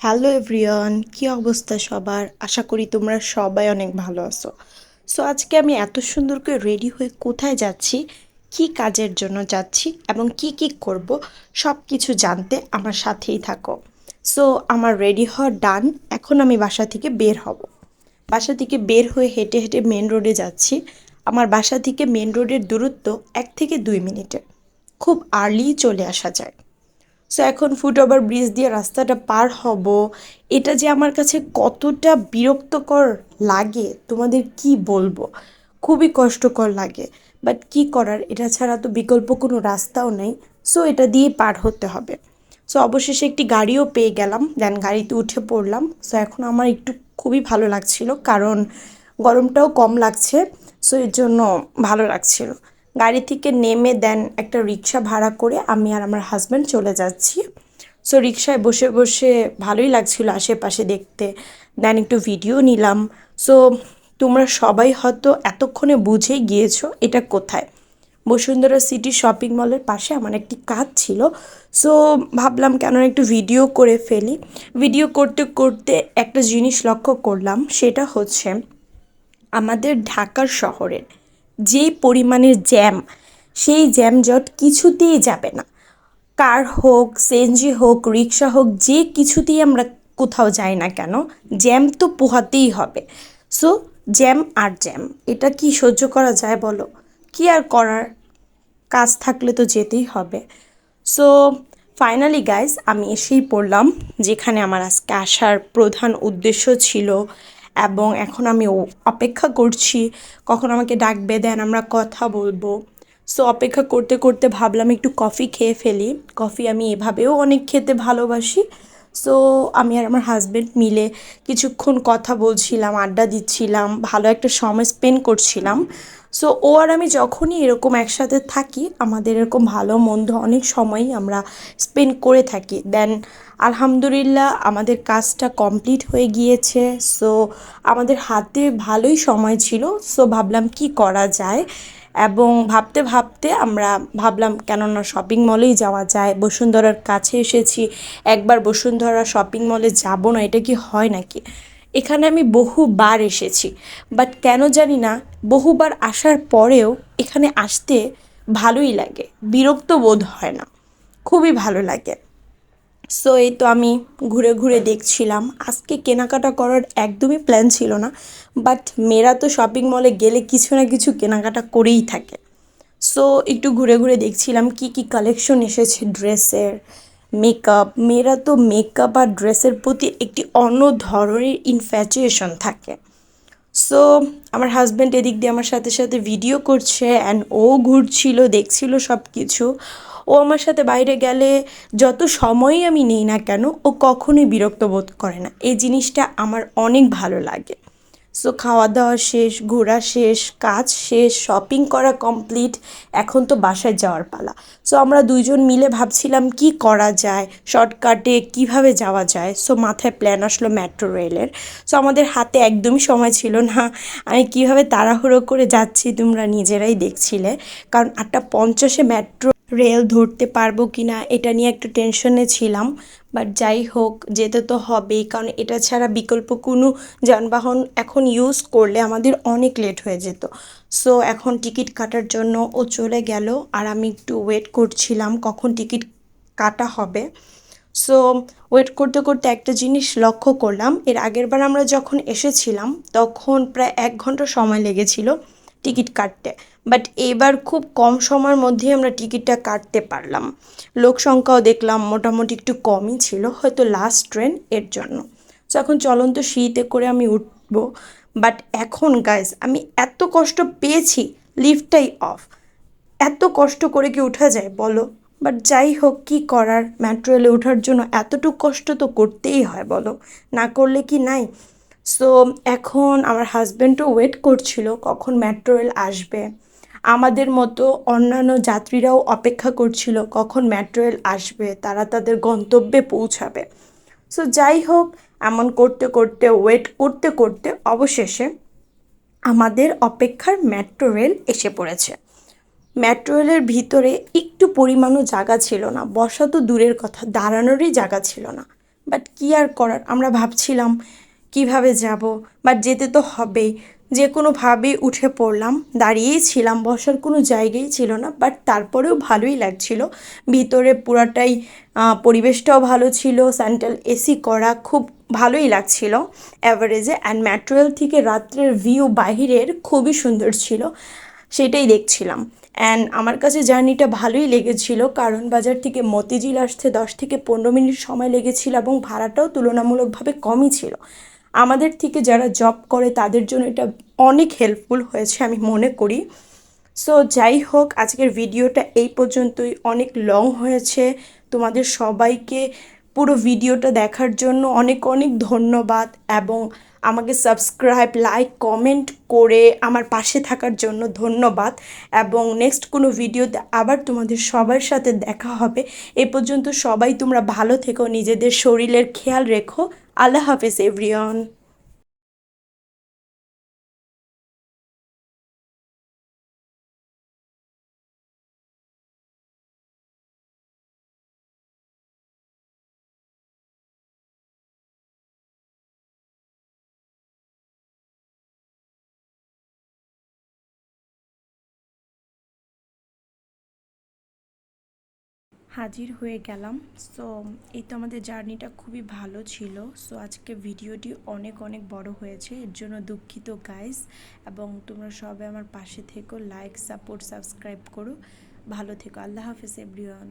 Hello everyone কি অবস্থা সবার? আশা করি তোমরা সবাই অনেক ভালো আছো। সো আজকে আমি এত সুন্দর করে রেডি হয়ে কোথায় যাচ্ছি, কি কাজের জন্য যাচ্ছি এবং কি কি করব সব কিছু জানতে আমার সাথেই থাকো। সো আমার রেডি হওয়া ডান এখন আমি বাসা থেকে বের হব। বাসা থেকে বের হয়ে হেঁটে হেঁটে মেন রোডে যাচ্ছি। আমার বাসা থেকে মেন রোডের দূরত্ব এক থেকে দুই মিনিটের খুব আর্লি চলে আসা যায়। সো এখন ফুট ওভার ব্রিজ দিয়ে রাস্তাটা পার হব। এটা যে আমার কাছে কতটা বিরক্তকর লাগে, তোমাদের কি বলব? খুবই কষ্টকর লাগে। বাট কি করার? এটা ছাড়া তো বিকল্প কোনো রাস্তাও নেই। সো এটা দিয়ে পার হতে হবে। সো অবশেষে একটি গাড়িও পেয়ে গেলাম। দেন গাড়িতে উঠে পড়লাম। সো এখন আমার একটু খুবই ভালো লাগছিল। কারণ গরমটাও কম লাগছে। সো এর জন্য ভালো লাগছিল। গাড়ি থেকে নেমে দেন একটা রিক্সা ভাড়া করে আমি আর আমার হাজব্যান্ড চলে যাচ্ছি। সো রিক্সায় বসে বসে ভালোই লাগছিল আশেপাশে দেখতে। দেন একটু ভিডিও নিলাম। সো তোমরা সবাই হয়তো এতক্ষণে বুঝেই গিয়েছো এটা কোথায়। বসুন্ধরা সিটি শপিং মলের পাশে আমার একটি কাজ ছিল। সো ভাবলাম কেন একটু ভিডিও করে ফেলি। ভিডিও করতে করতে একটা জিনিস লক্ষ্য করলাম, সেটা হচ্ছে আমাদের ঢাকার শহরের যেই পরিমাণের জ্যাম, সেই জ্যাম জট কিছুতেই যাবে না। কার হোক, সিএনজি হোক রিক্সা হোক, যে কিছুতেই আমরা কোথাও যাই না কেন, জ্যাম তো পোহাতেই হবে। সো জ্যাম আর জ্যাম, এটা কি সহ্য করা যায় বলো? কি আর করার? কাজ থাকলে তো যেতেই হবে। সো ফাইনালি গাইজ আমি এসেই পড়লাম, যেখানে আমার আজকে আসার প্রধান উদ্দেশ্য ছিল এবং এখন আমি অপেক্ষা করছি, কখন আমাকে ডাকবে দেন আমরা কথা বলব। সো অপেক্ষা করতে করতে ভাবলাম একটু কফি খেয়ে ফেলি। কফি আমি এভাবেও অনেক খেতে ভালোবাসি। সো আমি আর আমার হাজব্যান্ড মিলে কিছুক্ষণ কথা বলছিলাম, আড্ডা দিচ্ছিলাম, ভালো একটা সময় স্পেন্ড করছিলাম। সো ও আর আমি যখনই এরকম একসাথে থাকি, আমাদের এরকম ভালো মন্দ অনেক সময়ই আমরা স্পেন্ড করে থাকি। দেন আলহামদুলিল্লাহ আমাদের কাজটা কমপ্লিট হয়ে গিয়েছে। সো আমাদের হাতে ভালোই সময় ছিল। সো ভাবলাম কি করা যায়? এবং ভাবতে ভাবতে আমরা ভাবলাম, কেননা শপিং মলেই যাওয়া যায়। বসুন্ধরার কাছে এসেছি। একবার বসুন্ধরা শপিং মলে যাব না, এটা কি হয় নাকি? এখানে আমি বহুবার এসেছি। বাট কেন জানি না, বহুবার আসার পরেও এখানে আসতে ভালোই লাগে, বিরক্ত বোধ হয় না। খুবই ভালো লাগে। সো এই তো আমি ঘুরে ঘুরে দেখছিলাম। আজকে কেনাকাটা করার একদমই প্ল্যান ছিল না বাট মেয়েরা তো শপিং মলে গেলে কিছু না কিছু কেনাকাটা করেই থাকে। সো একটু ঘুরে ঘুরে দেখছিলাম কি কি কালেকশন এসেছে ড্রেসের মেকআপ মেয়েরা তো মেকআপ আর ড্রেসের প্রতি একটি অন্য ধরনের ইনফ্যাচুয়েশন থাকে। সো আমার হাজব্যান্ড এদিক দিয়ে আমার সাথে সাথে ভিডিও করছে অ্যান্ড ও ঘুরছিল, দেখছিল সব কিছু ও আমার সাথে বাইরে গেলে যত সময়ই আমি নেই না কেন, ও কখনোই বিরক্ত বোধ করে না। এই জিনিসটা আমার অনেক ভালো লাগে। সো খাওয়া দাওয়া শেষ, ঘোরা শেষ, কাজ শেষ শপিং করা কমপ্লিট এখন তো বাসায় যাওয়ার পালা। সো আমরা দুইজন মিলে ভাবছিলাম কি করা যায় শর্টকাটে কীভাবে যাওয়া যায়। সো মাথায় প্ল্যান আসলো মেট্রো রেলের সো আমাদের হাতে একদমই সময় ছিল না। আমি কীভাবে তাড়াহুড়ো করে যাচ্ছি তোমরা নিজেরাই দেখছিলে। কারণ আটটা পঞ্চাশে মেট্রো রেল ধরতে পারব কি না এটা নিয়ে একটু টেনশনে ছিলাম। বাট যাই হোক, যেতে তো হবেই, কারণ এটা ছাড়া বিকল্প কোনো যানবাহন এখন ইউজ করলে আমাদের অনেক লেট হয়ে যেত। সো এখন টিকিট কাটার জন্য ও চলে গেল, আর আমি একটু ওয়েট করছিলাম কখন টিকিট কাটা হবে। সো ওয়েট করতে করতে একটা জিনিস লক্ষ্য করলাম, এর আগের বার আমরা যখন এসেছিলাম, তখন প্রায় এক ঘণ্টা সময় লেগেছিল টিকিট কাটতে। বাট এবার খুব কম সময়ের মধ্যেই আমরা টিকিটটা কাটতে পারলাম। লোক সংখ্যাও দেখলাম মোটামুটি একটু কমই ছিল, হয়তো লাস্ট ট্রেন এর জন্য। সো এখন চলন্ত শীতে করে আমি উঠবো। বাট এখন গাইজ আমি এত কষ্ট পেয়েছি লিফটটাই অফ এত কষ্ট করে কি উঠা যায় বলো? বাট যাই হোক, কি করার? মেট্রো রেলে ওঠার জন্য এতটুকু কষ্ট তো করতেই হয় বলো? না করলে কি নাই? সো এখন আমার হাজব্যান্ডও ওয়েট করছিল কখন মেট্রো রেল আসবে। আমাদের মতো অন্যান্য যাত্রীরাও অপেক্ষা করছিল কখন মেট্রো রেল আসবে, তারা তাদের গন্তব্যে পৌঁছাবে। সো যাই হোক, এমন করতে করতে ওয়েট করতে করতে অবশেষে আমাদের অপেক্ষার মেট্রো রেল এসে পড়েছে। মেট্রো রেলের ভিতরে একটু পরিমাণও জায়গা ছিল না, বসা তো দূরের কথা, দাঁড়ানোরই জায়গা ছিল না। বাট কী আর করার, আমরা ভাবছিলাম, কীভাবে যাব? বাট যেতে তো হবেই। যে কোনোভাবেই উঠে পড়লাম, দাঁড়িয়েই ছিলাম, বসার কোনো জায়গাই ছিল না বাট তারপরেও ভালোই লাগছিল। ভিতরে পুরাটাই পরিবেশটাও ভালো ছিল সেন্ট্রাল এসি করা খুব ভালোই লাগছিল। অ্যাভারেজে অ্যান্ড ম্যাট্রোয়েল থেকে রাত্রের ভিউ বাহিরের খুবই সুন্দর ছিল, সেটাই দেখছিলাম। অ্যান্ড আমার কাছে জার্নিটা ভালোই লেগেছিল, কারণ বাজার থেকে মতিঝিল আসতে দশ থেকে পনেরো মিনিট সময় লেগেছিল এবং ভাড়াটাও তুলনামূলকভাবে কমই ছিল। আমাদের থেকে যারা জব করে তাদের জন্য এটা অনেক হেল্পফুল হয়েছে আমি মনে করি। সো যাই হোক, আজকের ভিডিওটা এই পর্যন্তই। অনেক লং হয়েছে। তোমাদের সবাইকে পুরো ভিডিওটা দেখার জন্য অনেক অনেক ধন্যবাদ এবং আমাকে সাবস্ক্রাইব লাইক কমেন্ট করে আমার পাশে থাকার জন্য ধন্যবাদ এবং নেক্সট কোনো ভিডিওতে আবার তোমাদের সবার সাথে দেখা হবে। এ পর্যন্ত সবাই তোমরা ভালো থেকো, নিজেদের শরীরের খেয়াল রেখো। আল্লাহ হাফিজ এভরিওয়ান হাজির হয়ে গেলাম। সো এই তো আমাদের জার্নিটা খুবই ভালো ছিল। সো আজকে ভিডিওটি অনেক অনেক বড় হয়েছে। এর জন্য দুঃখিত গাইস এবং তোমরা সবাই আমার পাশে থেকো। লাইক সাপোর্ট সাবস্ক্রাইব করো। ভালো থেকো। আল্লাহ হাফেজ এভরিওয়ান